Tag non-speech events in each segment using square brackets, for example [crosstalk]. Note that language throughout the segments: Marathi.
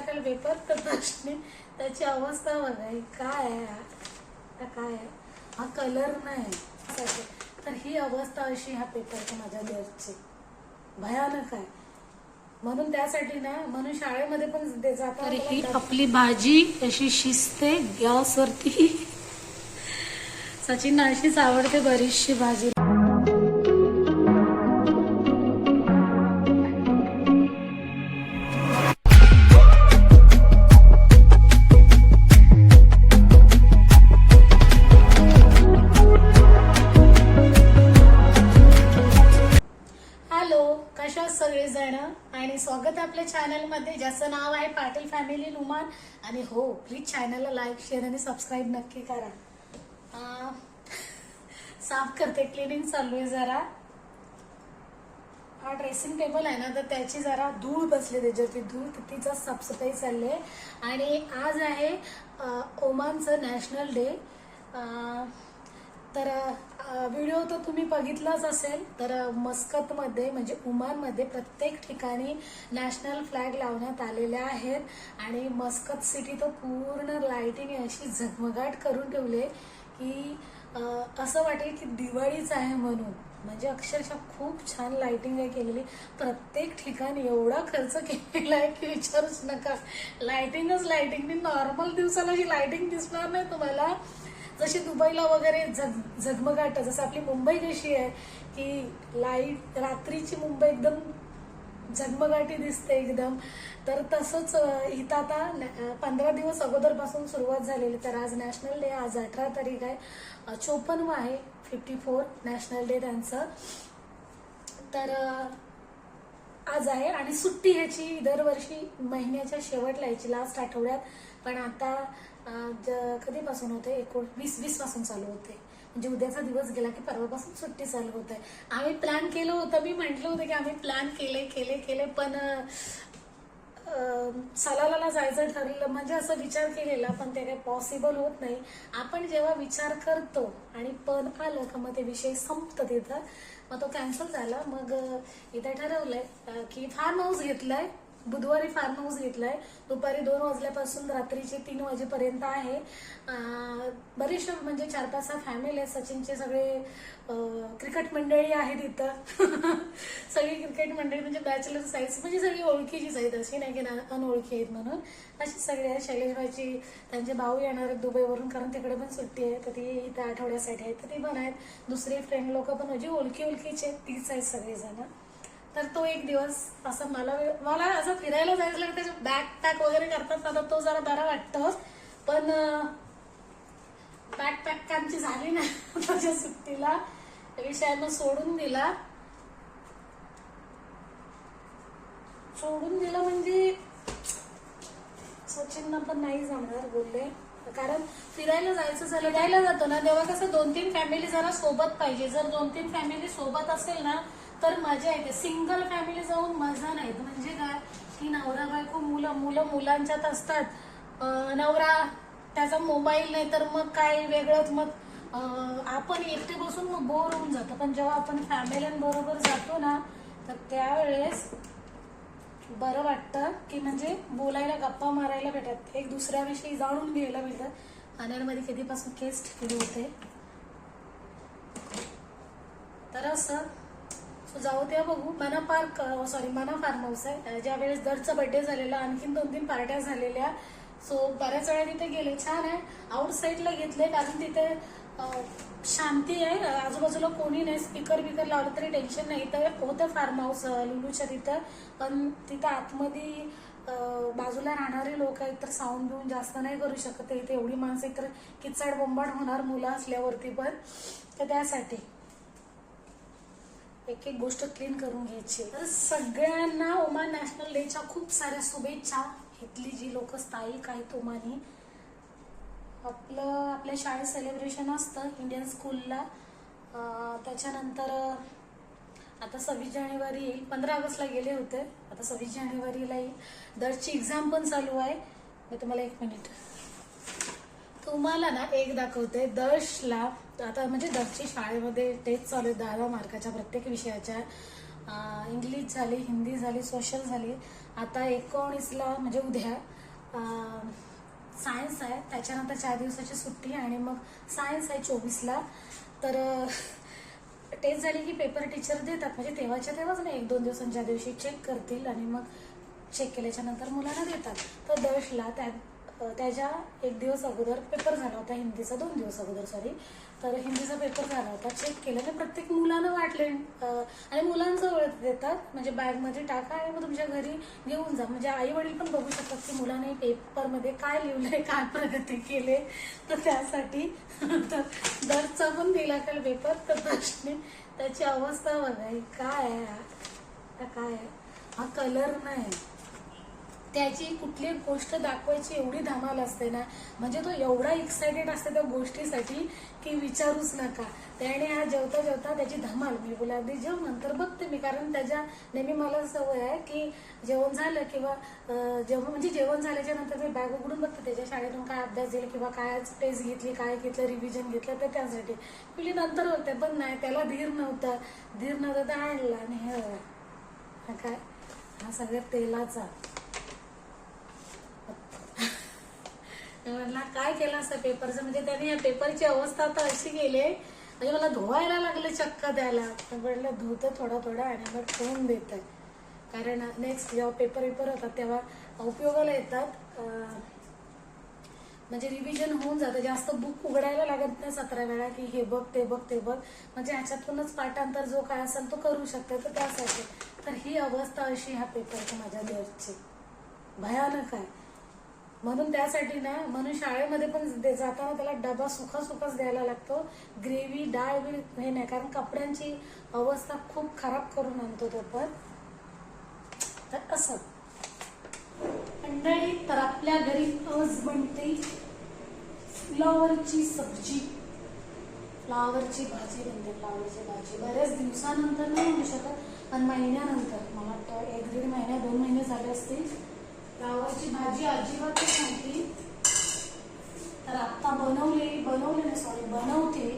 टाकायला पेपर तर दर्शनी त्याची अवस्था बघा काय आहे हा? काय आहे? हा कलर नाही. तर ही अवस्था अशी ह्या पेपरची माझ्या देशची भयानक आहे. म्हणून त्यासाठी ना म्हणून शाळेमध्ये पण तर ही आपली भाजी अशी शिजते गॅसवरती. सचिन अशीच आवडते बरीचशी भाजी. कशा सगळेजण आणि स्वागत आपल्या चॅनलमध्ये ज्याचं नाव आहे पाटील फॅमिली नुमान आणि हो प्लीज चॅनलला लाईक शेअर आणि सबस्क्राईब नक्की करा. साफ करते क्लिनिंग चालू आहे जरा. हा ड्रेसिंग टेबल आहे ना तर त्याची जरा धूळ बसली त्याच्यावरती. धूळ तिचा साफसफाई चालली आहे. आणि आज आहे ओमानचं नॅशनल डे तर व्हिडिओ तर तुम्ही बघितलाच असेल. तर मस्कतमध्ये म्हणजे उमानमध्ये प्रत्येक ठिकाणी नॅशनल फ्लॅग लावण्यात आलेले आहेत. आणि मस्कत सिटी तर पूर्ण लाईटिंग अशी झगमगाट करून ठेवले की असं वाटेल की दिवाळीच आहे म्हणून. म्हणजे अक्षरशः खूप छान लाइटिंग आहे केलेली. प्रत्येक ठिकाणी एवढा खर्च केलेला आहे की विचारूच नका. लाइटिंगच मी नॉर्मल दिवसाला जी लायटिंग दिसणार नाही तुम्हाला. जशी दुबईला वगैरे झग झगमगाट जसं आपली मुंबई कशी आहे की लाइट रात्रीची मुंबई एकदम झगमगाटी दिसते एकदम. तर तसंच इथं आता पंधरा दिवस अगोदरपासून सुरुवात झालेली तर आज नॅशनल डे आज अठरा तारीख आहे. चोपन्न आहे फिफ्टी फोर नॅशनल डे त्यांचं. तर आज आहे आणि सुट्टी ह्याची दरवर्षी महिन्याच्या शेवटला यायची लास्ट आठवड्यात. पण आता ज- कधीपासून होते एकोण वीस वीसपासून चालू होते म्हणजे उद्याचा दिवस गेला की परवापासून सुट्टी चालू होते आम्ही प्लॅन केलं होतं मी म्हटलं होतं की आम्ही प्लॅन केले केले केले पण सलालाला जायचं ठरलं म्हणजे असं विचार केलेला पण ते काही पॉसिबल होत नाही. आपण जेव्हा विचार करतो आणि पण आलं का मग ते विषय संपतं तिथं. मग तो कॅन्सल झाला. मग इथे ठरवलंय की फार्म हाऊस घेतलाय. बुधवारी फार्म हाऊस घेतलाय. दुपारी दोन वाजल्यापासून रात्रीचे तीन वाजेपर्यंत आहे. अं, बरेचसे म्हणजे चार पाच सहा फॅमिली आहे सचिनचे सगळे क्रिकेट मंडळी आहेत इथं. [laughs] सगळी क्रिकेट मंडळी म्हणजे बॅचलर साईज म्हणजे सगळी ओळखीचीच आहेत. अशी नाही की ना- अनोळखी आहेत म्हणून. अशी सगळे शैलेश शैलेशबाईची त्यांचे भाऊ येणार आहेत दुबईवरून कारण तिकडे पण सुट्टी आहे. तर ती इथं आठवड्यासाठी आहेत. तर ती पण आहेत. दुसरी फ्रेंड लोक पण म्हणजे ओळखी ओळखीचे आहेत, तीच आहेत सगळेजण. तर तो एक दिवस असं मला मला असं फिरायला जायचं लागलं त्याचे बॅग पॅक वगैरे करतात आता तो जरा बरा वाटतो. पण बॅग पॅक आमची झाली ना [laughs] त्याच्या सुट्टीला. विषयानं सोडून दिला. सोडून दिला म्हणजे सचिनना पण नाही जमणार बोलले. कारण फिरायला जायचं झालं फिरायला जातो ना तेव्हा कसं दोन तीन फॅमिली जरा सोबत पाहिजे. जर दोन तीन फॅमिली सोबत असेल ना तर मजा येते. सिंगल फॅमिली जाऊन मजा नाही. म्हणजे काय? की नवरा बायको मुलं मुलं मुलांच्यात असतात. नवरा त्याचा मोबाईल नाही तर मग काय वेगळंच. मग आपण एकटे बसून मग बोर होऊन जातो. पण जेव्हा आपण फॅमिलीबरोबर जातो ना तर त्यावेळेस बरं वाटतं की म्हणजे बोलायला गप्पा मारायला भेटतात एक दुसऱ्याविषयी जाणून घ्यायला मिळतात पाण्यामध्ये कधीपासून केस ठेवले होते? तर असं सो जाऊ त्या बघू. Mana park sorry Mana farm house आहे. ज्या वेळेस दरचा बर्थडे झालेला आणखीन दोन तीन पार्ट्या झालेल्या सो बऱ्याच वेळा तिथे गेले. छान आहे. आउट साईडला घेतले कारण तिथे शांती आहे. आजूबाजूला कोणी नाही. स्पीकर बिकर लावलं तरी टेन्शन नाही. तर होतं फार्म हाऊस लुलूच्या तिथं. पण तिथं आतमध्ये बाजूला राहणारे लोक आहेत तर साऊंड बिऊन जास्त नाही करू शकत इथे एवढी माणसं तर किचाड बोंबाड होणार मुलं असल्यावरती पण. तर त्यासाठी एक एक गोष्ट क्लीन करून घ्यायची तर सगळ्यांना ओमान नॅशनल डेच्या खूप साऱ्या शुभेच्छा. इथली जी लोक स्थायिक आहेत ओमानी आपलं आपल्या शाळेत सेलिब्रेशन असतं इंडियन स्कूलला त्याच्यानंतर आता सव्वीस जानेवारी येईल. पंधरा ऑगस्टला गेले होते. आता सव्वीस जानेवारीला येईल. दरची एक्झाम पण चालू आहे. मी तुम्हाला एक मिनिट तुम्हाला ना एक दाखवते. दर्शला आता म्हणजे दर्शची शाळेमध्ये टेस्ट चालू आहे. दहा दहा मार्काच्या प्रत्येक विषयाच्या. इंग्लिश झाली हिंदी झाली सोशल झाली. आता एकोणीसला म्हणजे उद्या सायन्स आहे. त्याच्यानंतर चार दिवसाची सुट्टी आणि मग सायन्स आहे चोवीसला. तर टेस्ट झाली की पेपर टीचर देतात. म्हणजे तेव्हाच्या तेव्हाच नाही एक दोन दिवसांच्या दिवशी चेक करतील आणि मग चेक केल्याच्यानंतर मुलांना देतात. तर दशला त्या त्याच्या एक दिवस अगोदर पेपर झाला होता हिंदीचा दोन दिवस अगोदर सॉरी तर हिंदीचा पेपर झाला होता चेक केलं. तर प्रत्येक मुलानं वाटले आणि मुलांजवळ देतात. म्हणजे बॅगमध्ये टाका आणि मग तुमच्या घरी घेऊन जा. म्हणजे आई वडील पण बघू शकतात की मुलाने पेपरमध्ये काय लिहिलंय काय प्रगती केले. तर त्यासाठी [laughs] तर दरचा पण दिला काल पेपर तर प्रश्न त्याची अवस्था बघा काय आहे? काय आहे? हा कलर नाही. त्याची कुठली गोष्ट दाखवायची एवढी धमाल असते ना म्हणजे तो एवढा एक्सायटेड असते त्या गोष्टीसाठी की विचारूच नका. त्याने हा जेवता जेवता त्याची धमाल मी बोला अगदी जेव नंतर बघते मी. कारण त्याच्या नेहमी मला सवय आहे की जेवण झालं किंवा जेवण म्हणजे जेवण झाल्याच्यानंतर मी बॅग उघडून बघते त्याच्या शाळेतून काय अभ्यास दिला किंवा काय टेस्ट घेतली काय घेतलं रिव्हिजन घेतलं तर त्यासाठी. मुली नंतर होते पण नाही त्याला धीर नव्हता. धीर नव्हता तर आणला आणि हे काय? हा सगळ्या तेलाचा. म्हणला काय केलं असं पेपरचं? म्हणजे त्याने या पेपरची अवस्था तर अशी गेली म्हणजे मला धुवायला लागले चक्क द्यायला म्हटलं धुतं थोडा थोडा आणि मग ठेवून देत आहे कारण नेक्स्ट जेव्हा पेपर पेपर होतात तेव्हा उपयोगाला येतात. म्हणजे रिव्हिजन होऊन जातं. जास्त बुक उघडायला लागत नाही सतरा वेळा की हे बघ ते बघ ते बघ. म्हणजे ह्याच्यातूनच पाठांतर जो काय असेल तो करू शकते तर त्यासाठी. तर ही अवस्था अशी ह्या पेपरची माझ्या देवची भयानक आहे. म्हणून त्यासाठी ना म्हणून शाळेमध्ये पण दे- जाताना त्याला डबा सुखा सुखाच द्यायला लागतो. ग्रेव्ही डाळ बी हे नाही कारण कपड्यांची अवस्था खूप खराब करून आणतो तो पण. तर असं. मंडळी तर आपल्या घरी अज बनते. फ्लॉवरची सब्जी. फ्लावरची भाजी बनते फ्लावरची भाजी. बऱ्याच दिवसानंतर नाही होऊ शकत पण महिन्यानंतर. मला वाटतं एक दीड महिन्या दोन महिने झाले असतील. फ्लावरची भाजी अजिबातच नव्हती. तर आत्ता बनवले बनवले नाही सॉरी बनवते.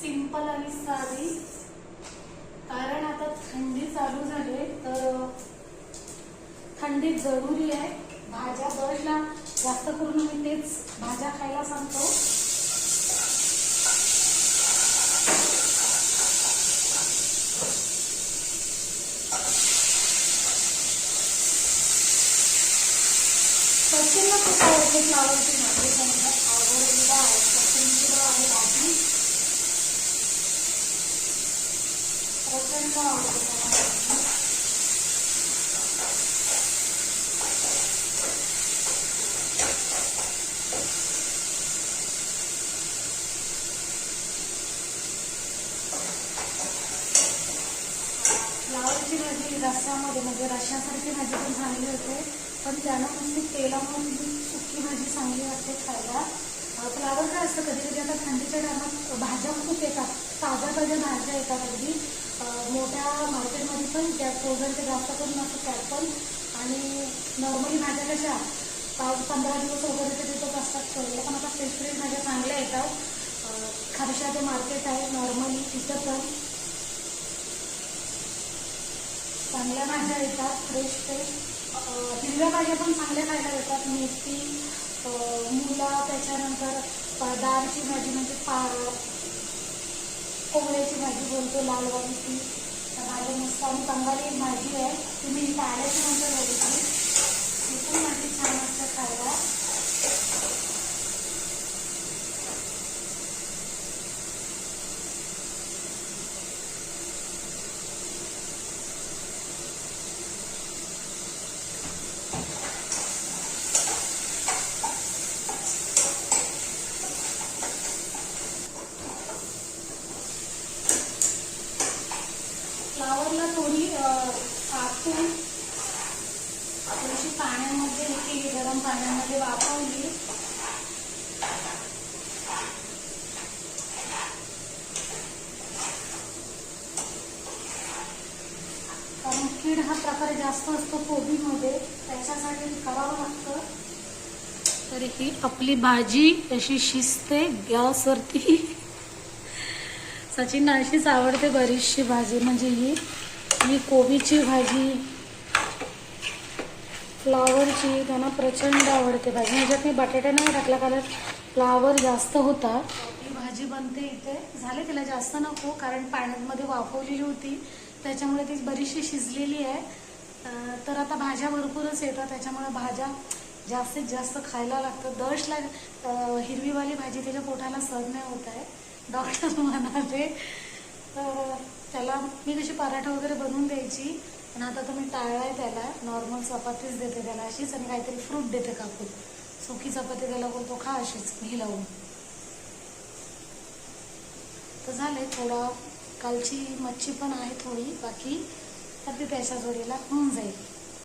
सिंपल आणि साधी. कारण आता थंडी चालू झाली तर थंडी जरुरी आहे. भाज्या दरला जास्त करून मी तेच भाज्या खायला सांगतो सचिनला खूप आवडते फ्लावरची भाजी त्यांना आवडलेला आहे सचिन सुद्धा आहे भाजी प्रचंड आवडते मला भाजी. फ्लावरची भाजी रस्स्यामध्ये म्हणजे रश्यासारखी भाजी पण चांगली होते पण त्याला नुसती तेलामध्ये सुकी भाजी चांगली वाटते खायला. फ्लावर काय असतं कधी कधी. आता थंडीच्या टायमात भाज्या खूप येतात. ताज्या ताज्या भाज्या येतात अगदी. मोठ्या मार्केटमध्ये पण त्या फ्रोझनचे जास्त करून असतं त्यात पण. आणि नॉर्मली भाज्या कशा पाच पंधरा दिवस वगैरे ते तिथंच असतात. ठेवलेल्या पण आता फ्रेश फ्रेश भाज्या चांगल्या येतात. खारशा ते मार्केट आहे नॉर्मली तिथं पण. चांगल्या भाज्या येतात फ्रेश फ्रेश हिरव्या भाज्या पण चांगल्या खायला येतात. मेथी मुला त्याच्यानंतर दाळची भाजी म्हणजे पा कोवळ्याची भाजी बोलतो लाल ती भाजी मस्त आणि बंगाली भाजी आहे. तुम्ही पाण्याची म्हणजे बघितली ती पण भाजी छान असते खायला. फ्लावरला थोडी कापून थोडीशी पाण्यामध्ये केली गरम पाण्यामध्ये वापरली. कारण कीड हा प्रकार जास्त असतो कोबीमध्ये त्याच्यासाठी करावं लागतं. तर ही आपली भाजी अशी शिजते गॅसवरती. सचिन अशीच आवडते बरीचशी भाजी म्हणजे ही. ही कोबीची भाजी फ्लावरची त्यांना प्रचंड आवडते भाजी. ह्याच्यात मी बटाटा नाही टाकला कारण फ्लावर जास्त होता. ही भाजी बनते इथे. झाले तिला जास्त नको कारण पाण्यामध्ये वाफवलेली होती. त्याच्यामुळे ती बरीचशी शिजलेली आहे. तर आता भाज्या भरपूरच येतात. त्याच्यामुळे भाज्या जास्तीत जास्त खायला लागतं दशला हिरवीवाली भाजी त्याच्या पोटाला सहज नाही होत आहे. डॉक्टर म्हणाले तर त्याला मी कशी पराठा वगैरे बनवून द्यायची पण आता तुम्ही टाळलाय त्याला. नॉर्मल चपातीच देते त्याला अशीच आणि काहीतरी फ्रूट देते कापून सुकी चपाती त्याला बोलतो खा अशीच मी लावून. तर झाले थोडा कालची मच्छी पण आहे थोडी बाकी तर ती त्याच्या जोडीला होऊन जाईल.